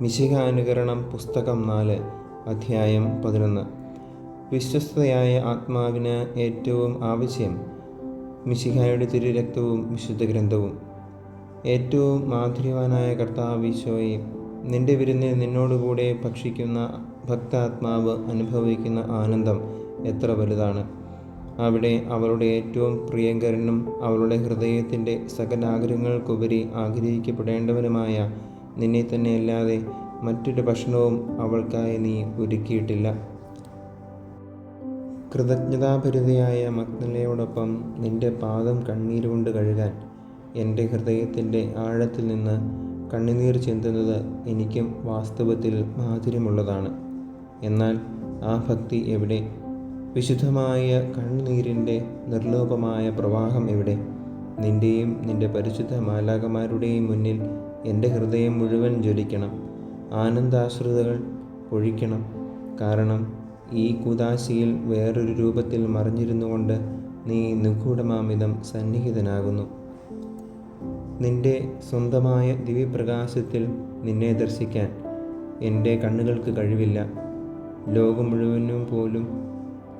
മിശിഹ അനുകരണം പുസ്തകം നാല് അധ്യായം പതിനൊന്ന്. വിശ്വസ്തയായ ആത്മാവിന് ഏറ്റവും ആവശ്യം മിശിഹായുടെ തിരുരക്തവും വിശുദ്ധ ഗ്രന്ഥവും. ഏറ്റവും മാധുര്യവാനായ കർത്താവ് ഈശോയെ നിന്റെ വിരുന്നിൽ നിന്നോടുകൂടെ ഭക്ഷിക്കുന്ന ഭക്താത്മാവ് അനുഭവിക്കുന്ന ആനന്ദം എത്ര വലുതാണ്. അവിടെ അവളുടെ ഏറ്റവും പ്രിയങ്കരനും അവളുടെ ഹൃദയത്തിന്റെ സകലാഗ്രഹങ്ങൾക്കുപരി ആഗ്രഹിക്കപ്പെടേണ്ടവനുമായ നിന്നെ തന്നെ അല്ലാതെ മറ്റൊരു ഭക്ഷണവും അവൾക്കായി നീ ഒരുക്കിയിട്ടില്ല. കൃതജ്ഞതാഭരിതയായ മഗ്നലയോടൊപ്പം നിന്റെ പാദം കണ്ണീരുകൊണ്ട് കഴുകാൻ എന്റെ ഹൃദയത്തിന്റെ ആഴത്തിൽ നിന്ന് കണ്ണുനീർ ചിന്തുന്നത് എനിക്കും വാസ്തവത്തിൽ മാധുര്യമുള്ളതാണ്. എന്നാൽ ആ ഭക്തി എവിടെ? വിശുദ്ധമായ കണ്ണുനീരിന്റെ നിർലോഭമായ പ്രവാഹം എവിടെ? നിന്റെയും നിന്റെ പരിശുദ്ധ മാലാകമാരുടെയും മുന്നിൽ എന്റെ ഹൃദയം മുഴുവൻ ജ്വലിക്കണം. ആനന്ദാശ്രിതകൾ ഒഴിക്കണം കാരണം ഈ കുദാശിയിൽ വേറൊരു രൂപത്തിൽ മറിഞ്ഞിരുന്നുകൊണ്ട് നീ നിഗൂഢമാമിതം സന്നിഹിതനാകുന്നു. നിന്റെ സ്വന്തമായ ദിവ്യപ്രകാശത്തിൽ നിന്നെ ദർശിക്കാൻ എന്റെ കണ്ണുകൾക്ക് കഴിവില്ല. ലോകം മുഴുവനും പോലും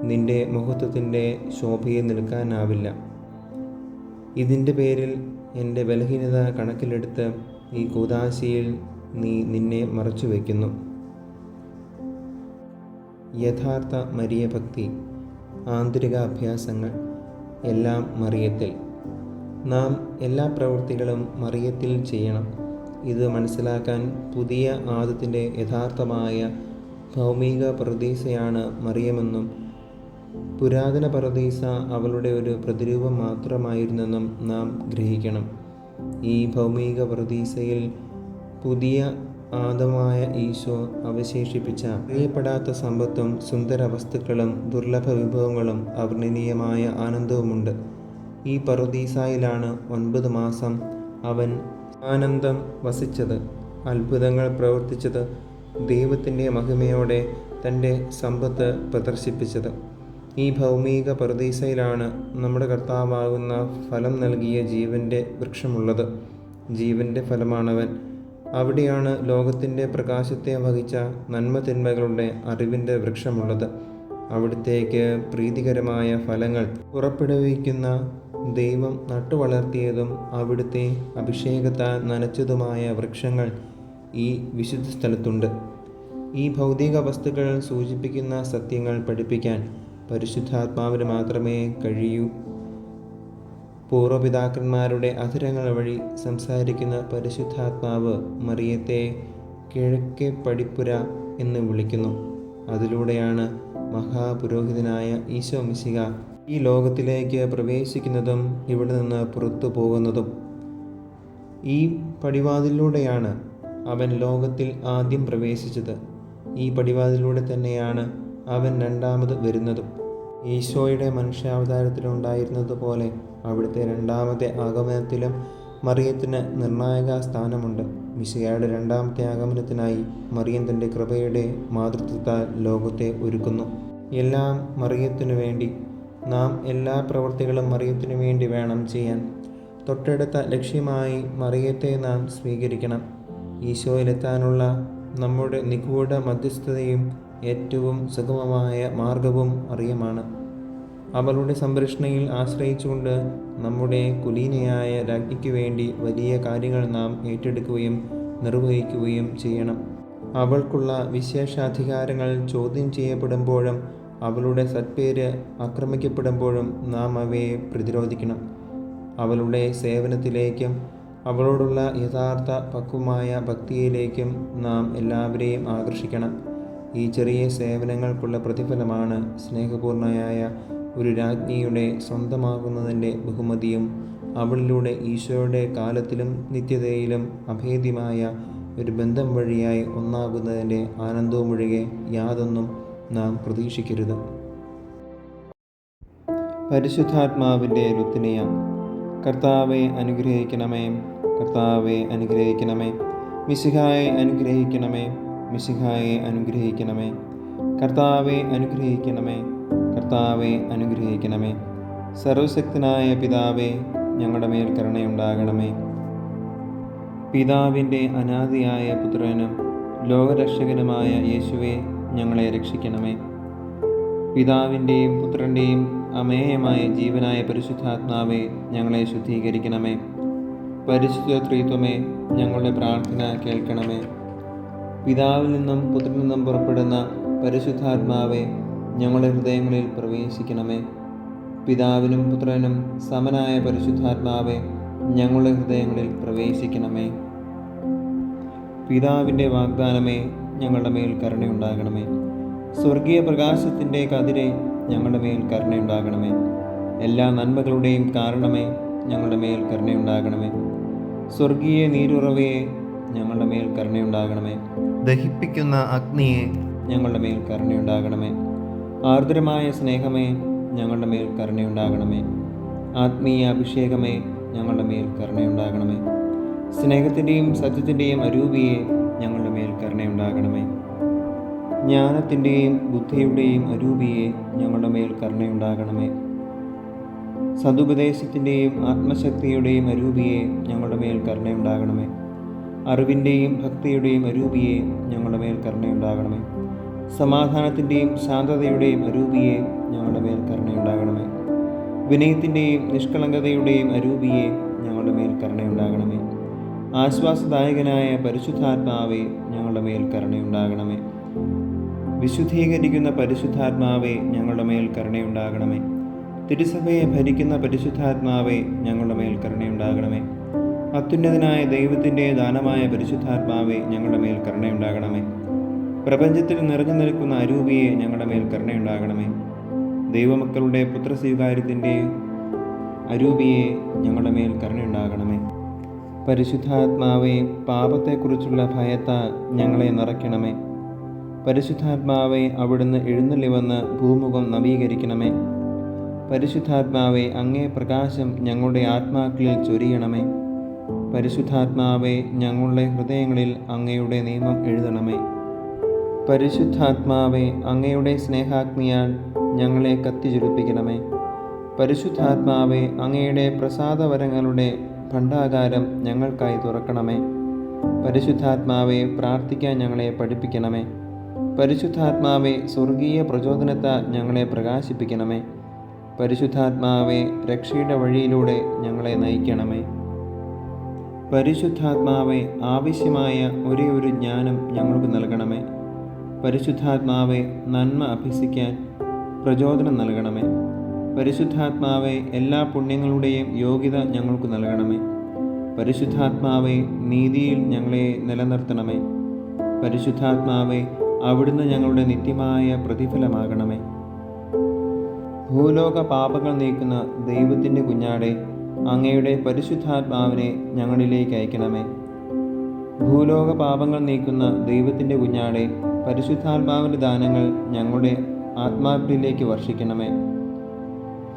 നിന്റെ മുഹത്വത്തിന്റെ ശോഭയെ നിൽക്കാനാവില്ല. ഇതിന്റെ പേരിൽ എന്റെ ബലഹീനത കണക്കിലെടുത്ത് ഈ കൂതാശിയിൽ നീ നിന്നെ മറച്ചു വയ്ക്കുന്നു യഥാർത്ഥ മരിയഭക്തി ആന്തരിക അഭ്യാസങ്ങൾ എല്ലാം മറിയത്തിൽ. നാം എല്ലാ പ്രവൃത്തികളും മറിയത്തിൽ ചെയ്യണം. ഇത് മനസ്സിലാക്കാൻ പുതിയ ആദത്തിന്റെ യഥാർത്ഥമായ ഭൗമിക പ്രതീസയാണ് മറിയമെന്നും പുരാതന പ്രതീസ അവളുടെ ഒരു പ്രതിരൂപം മാത്രമായിരുന്നെന്നും നാം ഗ്രഹിക്കണം. ഈ ഭൗമിക പ്രതീസയിൽ പുതിയ ആദമായ ഈശോ അവശേഷിപ്പിച്ച അറിയപ്പെടാത്ത സമ്പത്തും സുന്ദര വസ്തുക്കളും ദുർലഭ വിഭവങ്ങളും അവർണനീയമായ ആനന്ദവുമുണ്ട്. ഈ പറുദീസായിലാണ് ഒൻപത് മാസം അവൻ ആനന്ദം വസിച്ചത്. അത്ഭുതങ്ങൾ പ്രവർത്തിച്ചത് ദൈവത്തിന്റെ മഹിമയോടെ തന്റെ സമ്പത്ത് പ്രദർശിപ്പിച്ചത്. ഈ ഭൗമിക പറുദീസയിലാണ് നമ്മുടെ കർത്താവാകുന്ന ഫലം നൽകിയ ജീവന്റെ വൃക്ഷമുള്ളത്. ജീവന്റെ ഫലമാണവൻ. അവിടെയാണ് ലോകത്തിന്റെ പ്രകാശത്തെ വഹിച്ച നന്മതിന്മകളുടെ അറിവിന്റെ വൃക്ഷമുള്ളത്. അവിടത്തേക്ക് പ്രീതികരമായ ഫലങ്ങൾ പുറപ്പെടുവിക്കുന്ന ദൈവം നട്ടുവളർത്തിയതും അവിടുത്തെ അഭിഷേകത്താൽ നനച്ചതുമായ വൃക്ഷങ്ങൾ ഈ വിശുദ്ധ സ്ഥലത്തുണ്ട് ഈ ഭൗതിക വസ്തുക്കൾ സൂചിപ്പിക്കുന്ന സത്യങ്ങൾ പഠിപ്പിക്കാൻ പരിശുദ്ധാത്മാവിന് മാത്രമേ കഴിയൂ. പൂർവപിതാക്കന്മാരുടെ അധരങ്ങൾ വഴി സംസാരിക്കുന്ന പരിശുദ്ധാത്മാവ് മറിയത്തെ കിഴക്കേ പടിപ്പുര എന്ന് വിളിക്കുന്നു. അതിലൂടെയാണ് മഹാപുരോഹിതനായ ഈശോ മിശിക ഈ ലോകത്തിലേക്ക് പ്രവേശിക്കുന്നതും ഇവിടെ നിന്ന് പുറത്തു പോകുന്നതും. ഈ പടിവാതിലൂടെയാണ് അവൻ ലോകത്തിൽ ആദ്യം പ്രവേശിച്ചത്. ഈ പടിവാതിലൂടെ തന്നെയാണ് അവൻ രണ്ടാമത് വരുന്നതും. ഈശോയുടെ മനുഷ്യാവതാരത്തിലുണ്ടായിരുന്നതുപോലെ അവിടുത്തെ രണ്ടാമത്തെ ആഗമനത്തിലും മറിയത്തിന് നിർണായക സ്ഥാനമുണ്ട്. മിശിയായുടെ രണ്ടാമത്തെ ആഗമനത്തിനായി മറിയൻ തന്റെ കൃപയുടെ മാതൃത്വത്താൽ ലോകത്തെ ഒരുക്കുന്നു. എല്ലാം മറിയത്തിനു വേണ്ടി. നാം എല്ലാ പ്രവൃത്തികളും മറിയത്തിനു വേണ്ടി വേണം ചെയ്യാൻ. തൊട്ടടുത്ത ലക്ഷ്യമായി മറിയത്തെ നാം സ്വീകരിക്കണം. ഈശോയിലെത്താനുള്ള നമ്മുടെ നിഗൂഢ മധ്യസ്ഥതയും ഏറ്റവും സുഗമമായ മാർഗവും അറിയമാണ്. അവളുടെ സംരക്ഷണയിൽ ആശ്രയിച്ചുകൊണ്ട് നമ്മുടെ കുലീനയായ രാജ്ഞിക്ക് വേണ്ടി വലിയ കാര്യങ്ങൾ നാം ഏറ്റെടുക്കുകയും നിർവഹിക്കുകയും ചെയ്യണം. അവൾക്കുള്ള വിശേഷാധികാരങ്ങൾ ചോദ്യം ചെയ്യപ്പെടുമ്പോഴും അവളുടെ സത്പേര് ആക്രമിക്കപ്പെടുമ്പോഴും നാം അവയെ പ്രതിരോധിക്കണം. അവളുടെ സേവനത്തിലേക്കും അവളോടുള്ള യഥാർത്ഥ പക്വമായ ഭക്തിയിലേക്കും നാം എല്ലാവരെയും ആകർഷിക്കണം. ഈ ചെറിയ സേവനങ്ങൾക്കുള്ള പ്രതിഫലമാണ് സ്നേഹപൂർണയായ ഒരു രാജ്ഞിയുടെ സ്വന്തമാകുന്നതിന്റെ ബഹുമതിയും അവളിലൂടെ ഈശോയുടെ കാലത്തിലും നിത്യതയിലും അഭേദ്യമായ ഒരു ബന്ധം വഴിയായി ഒന്നാകുന്നതിന്റെ ആനന്ദവുമൊഴികെ യാതൊന്നും നാം പ്രതീക്ഷിക്കരുത്. പരിശുദ്ധാത്മാവിന്റെ രുത്തിനിയ കർത്താവെ അനുഗ്രഹിക്കണമേ. കർത്താവെ അനുഗ്രഹിക്കണമേ. മിശിഹായെ അനുഗ്രഹിക്കണമേ. മിശിഹായെ അനുഗ്രഹിക്കണമേ. കർത്താവെ അനുഗ്രഹിക്കണമേ. കർത്താവെ അനുഗ്രഹിക്കണമേ. സർവശക്തനായ പിതാവെ ഞങ്ങളുടെ മേൽ കരുണയുണ്ടാകണമേ. പിതാവിന്റെ അനാദിയായ പുത്രനും ലോകരക്ഷകനുമായ യേശുവെ ഞങ്ങളെ രക്ഷിക്കണമേ. പിതാവിന്റെയും പുത്രന്റെയും അമേയമായ ജീവനായ പരിശുദ്ധാത്മാവെ ഞങ്ങളെ ശുദ്ധീകരിക്കണമേ. പരിശുദ്ധ ത്രീത്വമേ ഞങ്ങളുടെ പ്രാർത്ഥന കേൾക്കണമേ. പിതാവിൽ നിന്നും പുത്രനിൽ നിന്നും പുറപ്പെടുന്ന പരിശുദ്ധാത്മാവെ ഞങ്ങളുടെ ഹൃദയങ്ങളിൽ പ്രവേശിക്കണമേ. പിതാവിനും പുത്രനും സമനായ പരിശുദ്ധാത്മാവെ ഞങ്ങളുടെ ഹൃദയങ്ങളിൽ പ്രവേശിക്കണമേ. പിതാവിന്റെ വാഗ്ദാനമേ ഞങ്ങളുടെ മേൽ കരുണയുണ്ടാകണമേ. സ്വർഗീയ പ്രകാശത്തിന്റെ കതിരെ ഞങ്ങളുടെ മേൽ കരുണയുണ്ടാകണമേ. എല്ലാ നന്മകളുടെയും കാരണമേ ഞങ്ങളുടെ മേൽ കരുണയുണ്ടാകണമേ. സ്വർഗീയ നീരുറവയെ ഞങ്ങളുടെ മേൽ കരുണയുണ്ടാകണമേ. ദഹിപ്പിക്കുന്ന അഗ്നിയെ ഞങ്ങളുടെ മേൽ കരുണയുണ്ടാകണമേ. ആർദ്രമായ സ്നേഹമേ ഞങ്ങളുടെ മേൽ കരുണയുണ്ടാകണമേ. ആത്മീയ അഭിഷേകമേ ഞങ്ങളുടെ മേൽ കരുണയുണ്ടാകണമേ. സ്നേഹത്തിന്റെയും സത്യത്തിന്റെയും അരൂപിയെ ഞങ്ങളുടെ മേൽ കരുണയുണ്ടാകണമേ. ജ്ഞാനത്തിന്റെയും ബുദ്ധിയുടെയും അരൂപിയെ ഞങ്ങളുടെ മേൽ കരുണയുണ്ടാകണമേ. സതുപദേശത്തിന്റെയും ആത്മശക്തിയുടെയും അരൂപിയെ ഞങ്ങളുടെ മേൽ കരുണയുണ്ടാകണമേ. അറിവിന്റെയും ഭക്തിയുടെയും അരൂപിയെ ഞങ്ങളുടെ മേൽ കരുണയുണ്ടാകണമേ. സമാധാനത്തിന്റെയും ശാന്തതയുടെയും അരൂപിയെ ഞങ്ങളുടെ മേൽ കരുണയുണ്ടാകണമേ. വിനയത്തിന്റെയും നിഷ്കളങ്കതയുടെയും അരൂപിയെ ഞങ്ങളുടെ മേൽ കരുണയുണ്ടാകണമേ. ആശ്വാസദായകനായ പരിശുദ്ധാത്മാവെ ഞങ്ങളുടെ മേൽ കരുണയുണ്ടാകണമേ. വിശുദ്ധീകരിക്കുന്ന പരിശുദ്ധാത്മാവെ ഞങ്ങളുടെ മേൽ കരുണയുണ്ടാകണമേ. തിരുസഭയെ ഭരിക്കുന്ന പരിശുദ്ധാത്മാവെ ഞങ്ങളുടെ മേൽ കരുണയുണ്ടാകണമേ. അത്യുന്നതനായ ദൈവത്തിന്റെ ദാനമായ പരിശുദ്ധാത്മാവെ ഞങ്ങളുടെ മേൽ കരുണയുണ്ടാകണമേ. പ്രപഞ്ചത്തിൽ നിറഞ്ഞു നിൽക്കുന്ന അരൂപിയെ ഞങ്ങളുടെ മേൽ കരുണയുണ്ടാകണമേ. ദൈവമക്കളുടെ പുത്രസ്വീകാര്യത്തിന്റെ അരൂപിയെ ഞങ്ങളുടെ മേൽ കരുണയുണ്ടാകണമേ. പരിശുദ്ധാത്മാവെ പാപത്തെക്കുറിച്ചുള്ള ഭയത്താൽ ഞങ്ങളെ നിറയ്ക്കണമേ. പരിശുദ്ധാത്മാവെ അവിടുന്ന് എഴുന്നള്ളി വന്ന് ഭൂമുഖം നവീകരിക്കണമേ. പരിശുദ്ധാത്മാവെ അങ്ങേ പ്രകാശം ഞങ്ങളുടെ ആത്മാക്കളിൽ ചൊരിയണമേ. പരിശുദ്ധാത്മാവെ ഞങ്ങളുടെ ഹൃദയങ്ങളിൽ അങ്ങയുടെ നിയമം എഴുതണമേ. പരിശുദ്ധാത്മാവെ അങ്ങയുടെ സ്നേഹാഗ്നിയാൽ ഞങ്ങളെ കത്തിച്ചുരുപ്പിക്കണമേ പരിശുദ്ധാത്മാവെ അങ്ങയുടെ പ്രസാദവരങ്ങളുടെ ഭണ്ഡാകാരം ഞങ്ങൾക്കായി തുറക്കണമേ. പരിശുദ്ധാത്മാവെ പ്രാർത്ഥിക്കാൻ ഞങ്ങളെ പഠിപ്പിക്കണമേ. പരിശുദ്ധാത്മാവെ സ്വർഗീയ പ്രചോദനത്താൽ ഞങ്ങളെ പ്രകാശിപ്പിക്കണമേ. പരിശുദ്ധാത്മാവെ രക്ഷയുടെ വഴിയിലൂടെ ഞങ്ങളെ നയിക്കണമേ. പരിശുദ്ധാത്മാവെ ആവശ്യമായ ഒരേ ഒരു ജ്ഞാനം ഞങ്ങൾക്ക് നൽകണമേ. പരിശുദ്ധാത്മാവെ നന്മ അഭ്യസിക്കാൻ പ്രചോദനം നൽകണമേ. പരിശുദ്ധാത്മാവെ എല്ലാ പുണ്യങ്ങളുടെയും യോഗ്യത ഞങ്ങൾക്ക് നൽകണമേ. പരിശുദ്ധാത്മാവെ നീതിയിൽ ഞങ്ങളെ നിലനിർത്തണമേ. പരിശുദ്ധാത്മാവെ അവിടുന്ന് ഞങ്ങളുടെ നിത്യമായ പ്രതിഫലമാകണമേ. ഭൂലോക പാപങ്ങൾ നീക്കുന്ന ദൈവത്തിന്റെ കുഞ്ഞാടെ അങ്ങയുടെ പരിശുദ്ധാത്മാവിനെ ഞങ്ങളിലേക്ക് അയക്കണമേ. ഭൂലോക പാപങ്ങൾ നീക്കുന്ന ദൈവത്തിന്റെ കുഞ്ഞാടെ പരിശുദ്ധാത്മാവിന്റെ ദാനങ്ങൾ ഞങ്ങളുടെ ആത്മാക്കളിലേക്ക് വർഷിക്കണമേ.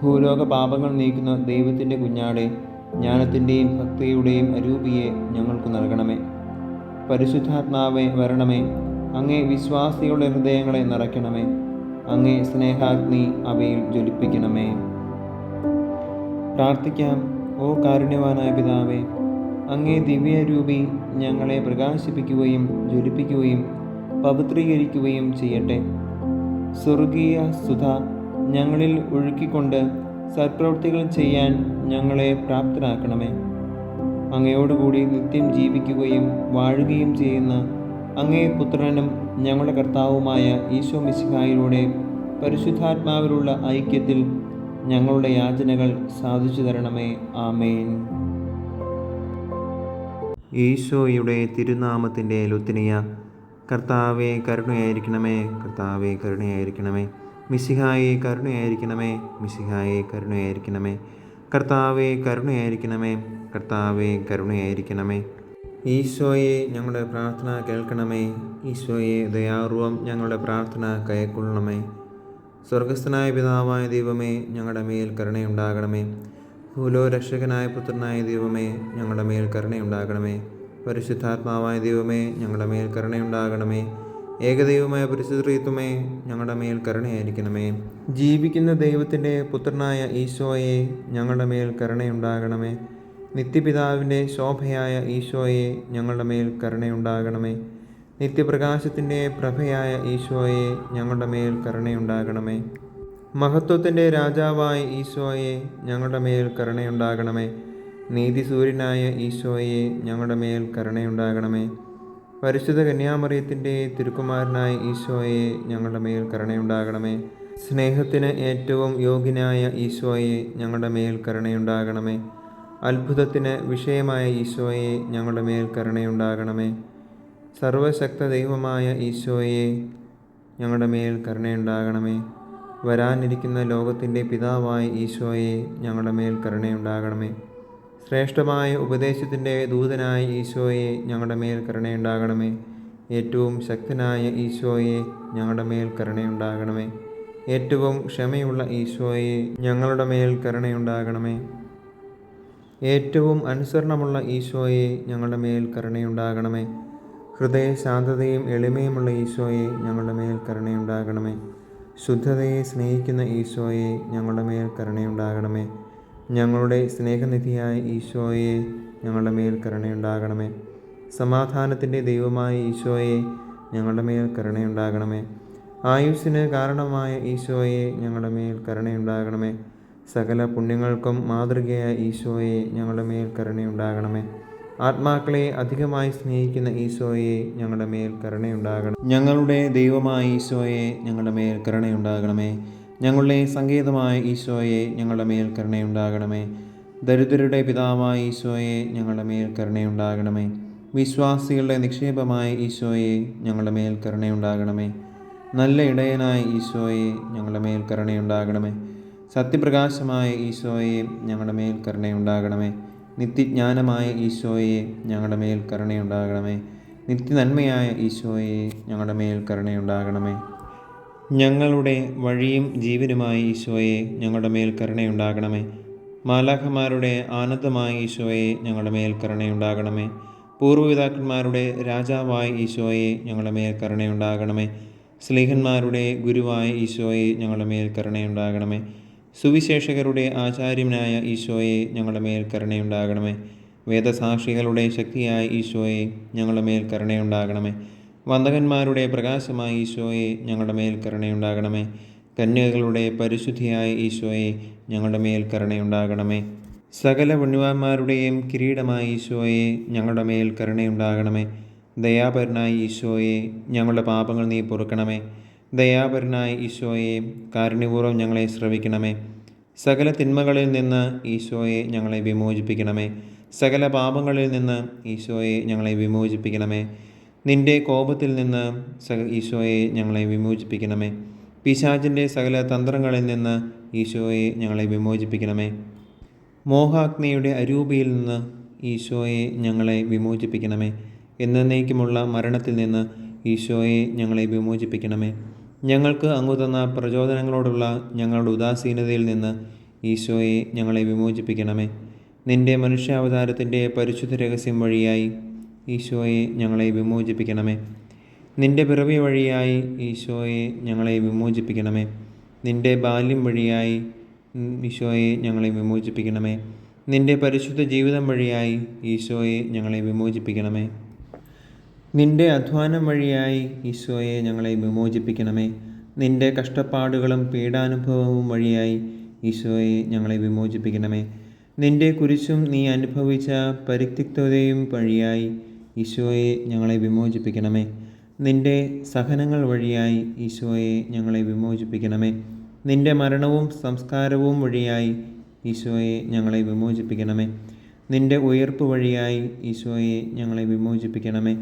ഭൂലോക പാപങ്ങൾ നീക്കുന്ന ദൈവത്തിന്റെ കുഞ്ഞാടെ ജ്ഞാനത്തിന്റെയും ഭക്തിയുടെയും അരൂപിയെ ഞങ്ങൾക്ക് നൽകണമേ. പരിശുദ്ധാത്മാവെ വരണമേ. അങ്ങേ വിശ്വാസികളുടെ ഹൃദയങ്ങളെ നിറയ്ക്കണമേ. അങ്ങേ സ്നേഹാഗ്നി അവയിൽ ജ്വലിപ്പിക്കണമേ. പ്രാർത്ഥിക്കാം. ഓ കാരുണ്യവാനായ പിതാവേ അങ്ങേ ദിവ്യരൂപി ഞങ്ങളെ പ്രകാശിപ്പിക്കുകയും ജ്വലിപ്പിക്കുകയും പവിത്രീകരിക്കുകയും ചെയ്യട്ടെ. സ്വർഗീയ സുധ ഞങ്ങളിൽ ഒഴുക്കിക്കൊണ്ട് സത്പ്രവൃത്തികൾ ചെയ്യാൻ ഞങ്ങളെ പ്രാപ്തരാക്കണമേ അങ്ങയോടുകൂടി നിത്യം ജീവിക്കുകയും വാഴുകയും ചെയ്യുന്ന അങ്ങേ പുത്രനും ഞങ്ങളുടെ കർത്താവുമായ ഈശോ മിശിഹായിലൂടെ പരിശുദ്ധാത്മാവിലുള്ള ഐക്യത്തിൽ ഞങ്ങളുടെ യാചനകൾ സാധിച്ചു തരണമേ. ആമേൻ. ഈശോയുടെ തിരുനാമത്തിന്റെ ലുത്തിനിയ കർത്താവെ കരുണയായിരിക്കണമേ കർത്താവെ കരുണയായിരിക്കണമേ. മിസിഹായെ കരുണയായിരിക്കണമേ മിസിഹായെ കരുണയായിരിക്കണമേ. കർത്താവെ കരുണയായിരിക്കണമേ കർത്താവെ കരുണയായിരിക്കണമേ. ഈശോയെ ഞങ്ങളുടെ പ്രാർത്ഥന കേൾക്കണമേ ഈശോയെ ദയാപൂർവം ഞങ്ങളുടെ പ്രാർത്ഥന കൈക്കൊള്ളണമേ. സ്വർഗസ്ഥനായ പിതാവായ ദൈവമേ ഞങ്ങളുടെ മേൽ കരുണയുണ്ടാകണമേ. ഭൂലോ രക്ഷകനായ പുത്രനായ ദൈവമേ ഞങ്ങളുടെ മേൽ കരുണയുണ്ടാകണമേ. പരിശുദ്ധാത്മാവായ ദൈവമേ ഞങ്ങളുടെ മേൽ കരുണയുണ്ടാകണമേ. ഏകദൈവമായ പരിശുദ്ധത്വമേ ഞങ്ങളുടെ മേൽ കരുണയായിരിക്കണമേ. ജീവിക്കുന്ന ദൈവത്തിന്റെ പുത്രനായ ഈശോയെ ഞങ്ങളുടെ മേൽ കരുണയുണ്ടാകണമേ. നിത്യപിതാവിന്റെ ശോഭയായ ഈശോയെ ഞങ്ങളുടെ മേൽ കരുണയുണ്ടാകണമേ. നിത്യപ്രകാശത്തിന്റെ പ്രഭയായ ഈശോയെ ഞങ്ങളുടെ മേൽ കരുണയുണ്ടാകണമേ. മഹത്വത്തിന്റെ രാജാവായ ഈശോയെ ഞങ്ങളുടെ മേൽ കരുണയുണ്ടാകണമേ. നീതിസൂര്യനായ ഈശോയെ ഞങ്ങളുടെ മേൽ കരുണയുണ്ടാകണമേ. പരിശുദ്ധ കന്യാമറിയത്തിന്റെ തിരുക്കുമാരനായ ഈശോയെ ഞങ്ങളുടെ മേൽ കരുണയുണ്ടാകണമേ. സ്നേഹത്തിന് ഏറ്റവും യോഗ്യനായ ഈശോയെ ഞങ്ങളുടെ മേൽ കരുണയുണ്ടാകണമേ. അത്ഭുതത്തിന് വിഷയമായ ഈശോയെ ഞങ്ങളുടെ മേൽ കരുണയുണ്ടാകണമേ. സർവശക്ത ദൈവമായ ഈശോയെ ഞങ്ങളുടെ മേൽ കരുണയുണ്ടാകണമേ. വരാനിരിക്കുന്ന ലോകത്തിന്റെ പിതാവായ ഈശോയെ ഞങ്ങളുടെ മേൽ കരുണയുണ്ടാകണമേ. ശ്രേഷ്ഠമായ ഉപദേശത്തിന്റെ ദൂതനായ ഈശോയെ ഞങ്ങളുടെ മേൽ കരുണയുണ്ടാകണമേ. ഏറ്റവും ശക്തനായ ഈശോയെ ഞങ്ങളുടെ മേൽ കരുണയുണ്ടാകണമേ. ഏറ്റവും ക്ഷമയുള്ള ഈശോയെ ഞങ്ങളുടെ മേൽ കരുണയുണ്ടാകണമേ. ഏറ്റവും അനുസരണമുള്ള ഈശോയെ ഞങ്ങളുടെ മേൽ കരുണയുണ്ടാകണമേ. ഹൃദയ ശാന്തതയും എളിമയുമുള്ള ഈശോയെ ഞങ്ങളുടെ മേൽ കരുണയുണ്ടാകണമേ. ശുദ്ധതയെ സ്നേഹിക്കുന്ന ഈശോയെ ഞങ്ങളുടെ മേൽ കരുണയുണ്ടാകണമേ. ഞങ്ങളുടെ സ്നേഹനിധിയായ ഈശോയെ ഞങ്ങളുടെ മേൽ കരുണയുണ്ടാകണമേ. സമാധാനത്തിന്റെ ദൈവമായ ഈശോയെ ഞങ്ങളുടെ മേൽ കരുണയുണ്ടാകണമേ. ആയുസ്സിന് കാരണമായ ഈശോയെ ഞങ്ങളുടെ മേൽ കരുണയുണ്ടാകണമേ. സകല പുണ്യങ്ങൾക്കും മാതൃകയായ ഈശോയെ ഞങ്ങളുടെ മേൽ കരുണയുണ്ടാകണമേ. ആത്മാക്കളെ അധികമായി സ്നേഹിക്കുന്ന ഈശോയെ ഞങ്ങളുടെ മേൽ കരുണയുണ്ടാകണം. ഞങ്ങളുടെ ദൈവമായ ഈശോയെ ഞങ്ങളുടെ മേൽ കരുണയുണ്ടാകണമേ. ഞങ്ങളുടെ സങ്കേതമായ ഈശോയെ ഞങ്ങളുടെ മേൽ കരുണയുണ്ടാകണമേ. ദരിദ്രരുടെ പിതാവായ ഈശോയെ ഞങ്ങളുടെ മേൽ കരുണയുണ്ടാകണമേ. വിശ്വാസികളുടെ നിക്ഷേപമായ ഈശോയെ ഞങ്ങളുടെ മേൽ കരുണയുണ്ടാകണമേ. നല്ല ഇടയനായ ഈശോയെ ഞങ്ങളുടെ മേൽ കരുണയുണ്ടാകണമേ. സത്യപ്രകാശമായ ഈശോയെ ഞങ്ങളുടെ മേൽ കരുണയുണ്ടാകണമേ. നിത്യജ്ഞാനമായ ഈശോയെ ഞങ്ങളുടെ മേൽ കരുണയുണ്ടാകണമേ. നിത്യനന്മയായ ഈശോയെ ഞങ്ങളുടെ മേൽ കരുണയുണ്ടാകണമേ. ഞങ്ങളുടെ വഴിയും ജീവനുമായ ഈശോയെ ഞങ്ങളുടെ മേൽ കരുണയുണ്ടാകണമേ. മാലാഖമാരുടെ ആനന്ദമായ ഈശോയെ ഞങ്ങളുടെ മേൽ കരുണയുണ്ടാകണമേ. പൂർവപിതാക്കന്മാരുടെ രാജാവായ ഈശോയെ ഞങ്ങളുടെ മേൽ കരുണയുണ്ടാകണമേ. സ്ലീഹന്മാരുടെ ഗുരുവായ ഈശോയെ ഞങ്ങളുടെ മേൽ കരുണയുണ്ടാകണമേ. സുവിശേഷകരുടെ ആചാര്യനായ ഈശോയെ ഞങ്ങളുടെ മേൽ കരുണയുണ്ടാകണമേ. വേദസാക്ഷികളുടെ ശക്തിയായ ഈശോയെ ഞങ്ങളുടെ മേൽ കരുണയുണ്ടാകണമേ. വന്ദകന്മാരുടെ പ്രകാശമായ ഈശോയെ ഞങ്ങളുടെ മേൽ കരുണയുണ്ടാകണമേ. കന്യകകളുടെ പരിശുദ്ധിയായ ഈശോയെ ഞങ്ങളുടെ മേൽ കരുണയുണ്ടാകണമേ. സകല പുണ്യവാന്മാരുടെയും കിരീടമായ ഈശോയെ ഞങ്ങളുടെ മേൽ കരുണയുണ്ടാകണമേ. ദയാപരനായ ഈശോയെ ഞങ്ങളുടെ പാപങ്ങൾ നീ പൊറുക്കണമേ. ദയാപരനായ ഈശോയെ കാരുണ്യപൂർവം ഞങ്ങളെ ശ്രവിക്കണമേ. സകല തിന്മകളിൽ നിന്ന് ഈശോയെ ഞങ്ങളെ വിമോചിപ്പിക്കണമേ. സകല പാപങ്ങളിൽ നിന്ന് ഈശോയെ ഞങ്ങളെ വിമോചിപ്പിക്കണമേ. നിന്റെ കോപത്തിൽ നിന്ന് ഈശോയെ ഞങ്ങളെ വിമോചിപ്പിക്കണമേ. പിശാചിന്റെ സകല തന്ത്രങ്ങളിൽ നിന്ന് ഈശോയെ ഞങ്ങളെ വിമോചിപ്പിക്കണമേ. മോഹാഗ്നിയുടെ അരൂപിയിൽ നിന്ന് ഈശോയെ ഞങ്ങളെ വിമോചിപ്പിക്കണമേ. എന്നേക്കുമുള്ള മരണത്തിൽ നിന്ന് ഈശോയെ ഞങ്ങളെ വിമോചിപ്പിക്കണമേ. ഞങ്ങൾക്ക് അങ്ങു തന്ന പ്രചോദനങ്ങളോടുള്ള ഞങ്ങളുടെ ഉദാസീനതയിൽ നിന്ന് ഈശോയെ ഞങ്ങളെ വിമോചിപ്പിക്കണമേ. നിന്റെ മനുഷ്യാവതാരത്തിന്റെ പരിശുദ്ധ രഹസ്യം വഴിയായി ഈശോയെ ഞങ്ങളെ വിമോചിപ്പിക്കണമേ. നിന്റെ പിറവി വഴിയായി ഈശോയെ ഞങ്ങളെ വിമോചിപ്പിക്കണമേ. നിന്റെ ബാല്യം വഴിയായി ഈശോയെ ഞങ്ങളെ വിമോചിപ്പിക്കണമേ. നിന്റെ പരിശുദ്ധ ജീവിതം വഴിയായി ഈശോയെ ഞങ്ങളെ വിമോചിപ്പിക്കണമേ. നിന്റെ അധ്വാനം വഴിയായി ഈശോയെ ഞങ്ങളെ വിമോചിപ്പിക്കണമേ. നിന്റെ കഷ്ടപ്പാടുകളും പീഡാനുഭവവും വഴിയായി ഈശോയെ ഞങ്ങളെ വിമോചിപ്പിക്കണമേ. നിന്റെ കുരിശും നീ അനുഭവിച്ച പരിത്യക്തതയും വഴിയായി ഈശോയെ ഞങ്ങളെ വിമോചിപ്പിക്കണമേ. നിന്റെ സഹനങ്ങൾ വഴിയായി ഈശോയെ ഞങ്ങളെ വിമോചിപ്പിക്കണമേ. നിന്റെ മരണവും സംസ്കാരവും വഴിയായി ഈശോയെ ഞങ്ങളെ വിമോചിപ്പിക്കണമേ. നിന്റെ ഉയർപ്പ് വഴിയായി ഈശോയെ ഞങ്ങളെ വിമോചിപ്പിക്കണമേ.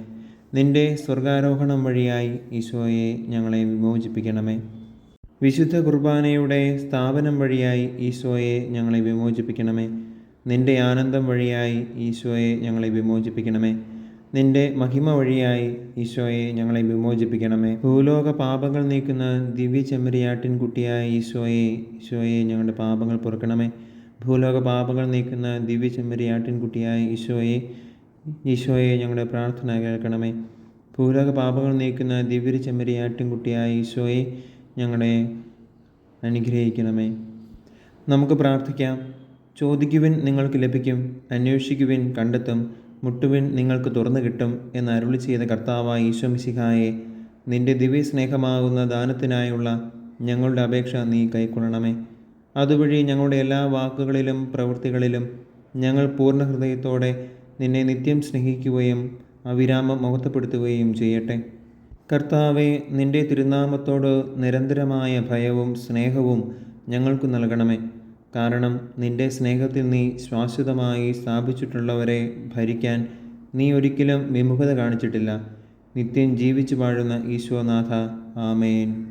നിന്റെ സ്വർഗാരോഹണം വഴിയായി ഈശോയെ ഞങ്ങളെ വിമോചിപ്പിക്കണമേ. വിശുദ്ധ കുർബാനയുടെ സ്ഥാപനം വഴിയായി ഈശോയെ ഞങ്ങളെ വിമോചിപ്പിക്കണമേ. നിന്റെ ആനന്ദം വഴിയായി ഈശോയെ ഞങ്ങളെ വിമോചിപ്പിക്കണമേ. നിന്റെ മഹിമ വഴിയായി ഈശോയെ ഞങ്ങളെ വിമോചിപ്പിക്കണമേ. ഭൂലോക പാപങ്ങൾ നീക്കുന്ന ദിവ്യ ചെമ്മരിയാട്ടിൻ കുട്ടിയായ ഈശോയെ ഈശോയെ ഞങ്ങളുടെ പാപങ്ങൾ പൊറുക്കണമേ. ഭൂലോക പാപങ്ങൾ നീക്കുന്ന ദിവ്യ ചെമ്മരിയാട്ടിൻ കുട്ടിയായ ഈശോയെ ഈശോയെ ഞങ്ങളുടെ പ്രാർത്ഥന കേൾക്കണമേ. ഭൂലോക പാപങ്ങൾ നീക്കുന്ന ദിവ്യ ചെമ്മരിയാട്ടിൻകുട്ടിയായ ഈശോയെ ഞങ്ങളെ അനുഗ്രഹിക്കണമേ. നമുക്ക് പ്രാർത്ഥിക്കാം. ചോദിക്കുവിൻ നിങ്ങൾക്ക് ലഭിക്കും. അന്വേഷിക്കുവിൻ കണ്ടെത്തും. മുട്ടുവിൻ നിങ്ങൾക്ക് തുറന്നു കിട്ടും എന്ന് അരുളി ചെയ്ത കർത്താവായ ഈശോ മിശിഹായെ നിന്റെ ദിവ്യ സ്നേഹമാകുന്ന ദാനത്തിനായുള്ള ഞങ്ങളുടെ അപേക്ഷ നീ കൈക്കൊള്ളണമേ. അതുവഴി ഞങ്ങളുടെ എല്ലാ വാക്കുകളിലും പ്രവൃത്തികളിലും ഞങ്ങൾ പൂർണ ഹൃദയത്തോടെ നിന്നെ നിത്യം സ്നേഹിക്കുകയും അവിരാമം മഹത്വപ്പെടുത്തുകയും ചെയ്യട്ടെ. കർത്താവെ നിന്റെ തിരുനാമത്തോട് നിരന്തരമായ ഭയവും സ്നേഹവും ഞങ്ങൾക്ക് നൽകണമേ. കാരണം നിന്റെ സ്നേഹത്തിൽ നീ ശാശ്വതമായി സ്ഥാപിച്ചിട്ടുള്ളവരെ ഭരിക്കാൻ നീ ഒരിക്കലും വിമുഖത കാണിച്ചിട്ടില്ല. നിത്യം ജീവിച്ചു വാഴുന്ന ഈശോനാഥ ആമേൻ.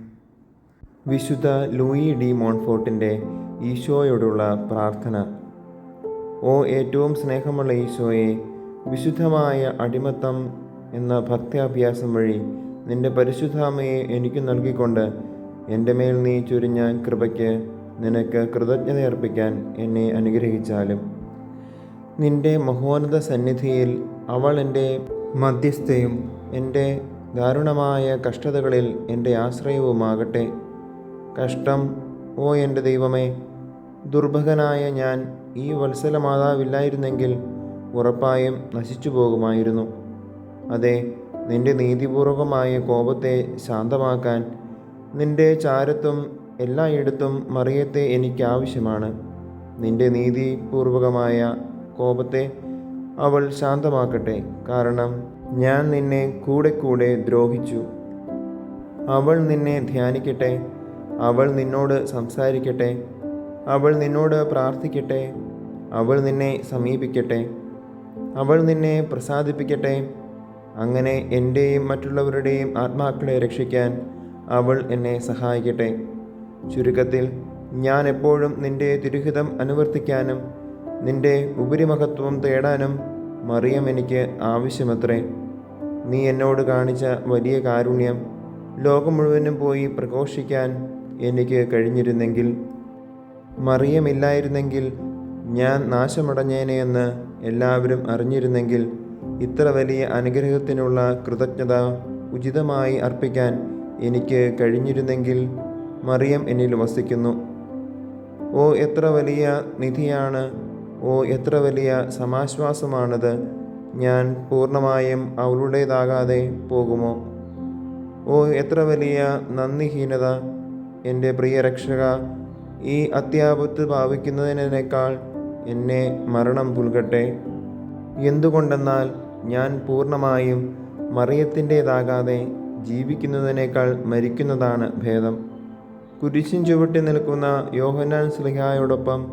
വിശുദ്ധ ലൂയി ഡി മോൺഫോർട്ടിന്റെ ഈശോയോടുള്ള പ്രാർത്ഥന. ഓ ഏറ്റവും സ്നേഹമുള്ള ഈശോയെ വിശുദ്ധമായ അടിമത്തം എന്ന ഭക്ത്യാഭ്യാസം വഴി നിന്റെ പരിശുദ്ധാമയെ എനിക്ക് നൽകിക്കൊണ്ട് എന്റെ മേൽ നീ ചുരിഞ്ഞ കൃപയ്ക്ക് നിനക്ക് കൃതജ്ഞതയർപ്പിക്കാൻ എന്നെ അനുഗ്രഹിച്ചാലും. നിന്റെ മഹോന്നത സന്നിധിയിൽ അവൾ എന്റെ മധ്യസ്ഥയും എന്റെ ദാരുണമായ കഷ്ടതകളിൽ എന്റെ ആശ്രയവുമാകട്ടെ. കഷ്ടം ഓ എന്റെ ദൈവമേ ദുർഭകനായ ഞാൻ ഈ വത്സല മാതാവില്ലായിരുന്നെങ്കിൽ ഉറപ്പായും നശിച്ചു പോകുമായിരുന്നു അതെ നിന്റെ നീതിപൂർവകമായ കോപത്തെ ശാന്തമാക്കാൻ നിന്റെ ചാരത്തും എല്ലായിടത്തും മറിയത്തെ എനിക്ക് ആവശ്യമാണ് നിന്റെ നീതിപൂർവകമായ കോപത്തെ അവൾ ശാന്തമാക്കട്ടെ കാരണം ഞാൻ നിന്നെ കൂടെ കൂടെ ദ്രോഹിച്ചു. അവൾ നിന്നെ ധ്യാനിക്കട്ടെ അവൾ നിന്നോട് സംസാരിക്കട്ടെ അവൾ നിന്നോട് പ്രാർത്ഥിക്കട്ടെ. അവൾ നിന്നെ സമീപിക്കട്ടെ. അവൾ നിന്നെ പ്രസാദിപ്പിക്കട്ടെ. അങ്ങനെ എന്റെയും മറ്റുള്ളവരുടെയും ആത്മാക്കളെ രക്ഷിക്കാൻ അവൾ എന്നെ സഹായിക്കട്ടെ. ചുരുക്കത്തിൽ ഞാൻ എപ്പോഴും നിന്റെ തിരുഹിതം അനുവർത്തിക്കാനും നിന്റെ ഉപരിമഹത്വം തേടാനും മറിയം എനിക്ക് ആവശ്യമത്രേ. നീ എന്നോട് കാണിച്ച വലിയ കാരുണ്യം ലോകം മുഴുവനും പോയി പ്രഘോഷിക്കാൻ എനിക്ക് കഴിഞ്ഞിരുന്നെങ്കിൽ മറിയമില്ലായിരുന്നെങ്കിൽ ഞാൻ നാശമടഞ്ഞേനെയെന്ന് എല്ലാവരും അറിഞ്ഞിരുന്നെങ്കിൽ ഇത്ര വലിയ അനുഗ്രഹത്തിനുള്ള കൃതജ്ഞത ഉചിതമായി അർപ്പിക്കാൻ എനിക്ക് കഴിഞ്ഞിരുന്നെങ്കിൽ മറിയം എന്നിൽ വസിക്കുന്നു. ഓ എത്ര വലിയ നിധിയാണ് ഓ എത്ര വലിയ സമാശ്വാസമാണത്. ഞാൻ പൂർണമായും അവളുടേതാകാതെ പോകുമോ? ഓ എത്ര വലിയ നന്ദിഹീനത എന്റെ പ്രിയ രക്ഷക ഈ അത്യാപത്ത് ഭാവിക്കുന്നതിനേക്കാൾ എന്നെ മരണം പുൽകട്ടെ. എന്തുകൊണ്ടെന്നാൽ ഞാൻ പൂർണമായും മറിയത്തിന്റേതാകാതെ ജീവിക്കുന്നതിനേക്കാൾ മരിക്കുന്നതാണ് ഭേദം. കുരിശിൻ ചുവട്ടി നിൽക്കുന്ന യോഹന്നാൻ സ്ലിഹായോടൊപ്പം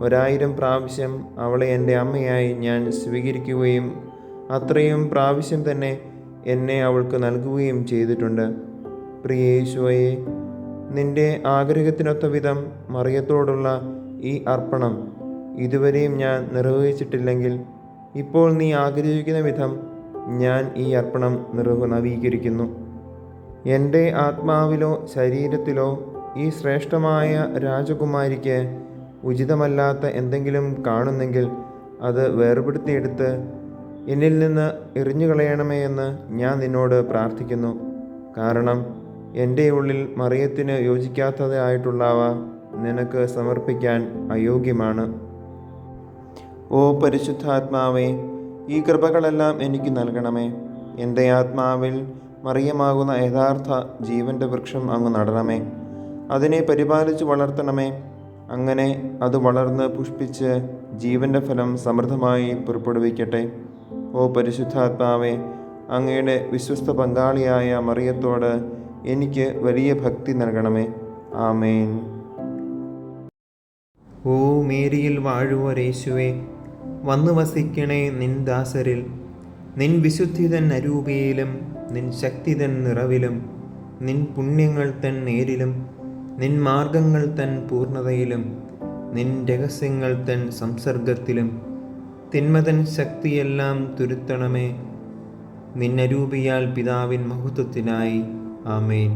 ഒരായിരം പ്രാവശ്യം അവളെ എന്റെ അമ്മയായി ഞാൻ സ്വീകരിക്കുകയും അത്രയും പ്രാവശ്യം തന്നെ എന്നെ അവൾക്ക് നൽകുകയും ചെയ്തിട്ടുണ്ട്. പ്രിയേശോയെ നിന്റെ ആഗ്രഹത്തിനൊത്ത വിധം മറിയത്തോടുള്ള ഈ അർപ്പണം ഇതുവരെയും ഞാൻ നിർവഹിച്ചിട്ടില്ലെങ്കിൽ ഇപ്പോൾ നീ ആഗ്രഹിക്കുന്ന വിധം ഞാൻ ഈ അർപ്പണം നിർവ നവീകരിക്കുന്നു. എന്റെ ആത്മാവിലോ ശരീരത്തിലോ ഈ ശ്രേഷ്ഠമായ രാജകുമാരിക്ക് ഉചിതമല്ലാത്ത എന്തെങ്കിലും കാണുന്നെങ്കിൽ അത് വേർപെടുത്തിയെടുത്ത് എന്നിൽ നിന്ന് എറിഞ്ഞു കളയണമേ എന്ന് ഞാൻ നിന്നോട് പ്രാർത്ഥിക്കുന്നു. കാരണം എന്റെ ഉള്ളിൽ മറിയത്തിന് യോജിക്കാത്തതായിട്ടുള്ളവ നിനക്ക് സമർപ്പിക്കാൻ അയോഗ്യമാണ്. ഓ പരിശുദ്ധാത്മാവേ ഈ കൃപകളെല്ലാം എനിക്ക് നൽകണമേ. എന്റെ ആത്മാവിൽ മറിയമാകുന്ന യഥാർത്ഥ ജീവന്റെ വൃക്ഷം അങ്ങ് നടണമേ. അതിനെ പരിപാലിച്ച് വളർത്തണമേ. അങ്ങനെ അത് വളർന്ന് പുഷ്പിച്ച് ജീവന്റെ ഫലം സമൃദ്ധമായി പുറപ്പെടുവിക്കട്ടെ. ഓ പരിശുദ്ധാത്മാവേ അങ്ങയുടെ വിശ്വസ്ത പങ്കാളിയായ മറിയത്തോട് എനിക്ക് വലിയ ഭക്തി നൽകണമേ. ആമേൻ. ഓ മേരിയിൽ വാഴുവരേശുവേ വന്നു വസിക്കണേ നിൻ ദാസരിൽ. നിൻ വിശുദ്ധിതൻ അരൂപിയിലും നിൻ ശക്തിതൻ നിറവിലും നിൻ പുണ്യങ്ങൾ തൻ നേരിലും നിൻ മാർഗങ്ങൾ തൻ പൂർണതയിലും നിൻ രഹസ്യങ്ങൾ തൻ സംസർഗത്തിലും. തിന്മതൻ ശക്തിയെല്ലാം തുരുത്തണമേ. നിന്നരൂപിയാൽ പിതാവിൻ മഹത്വത്തിനായി ആമേൻ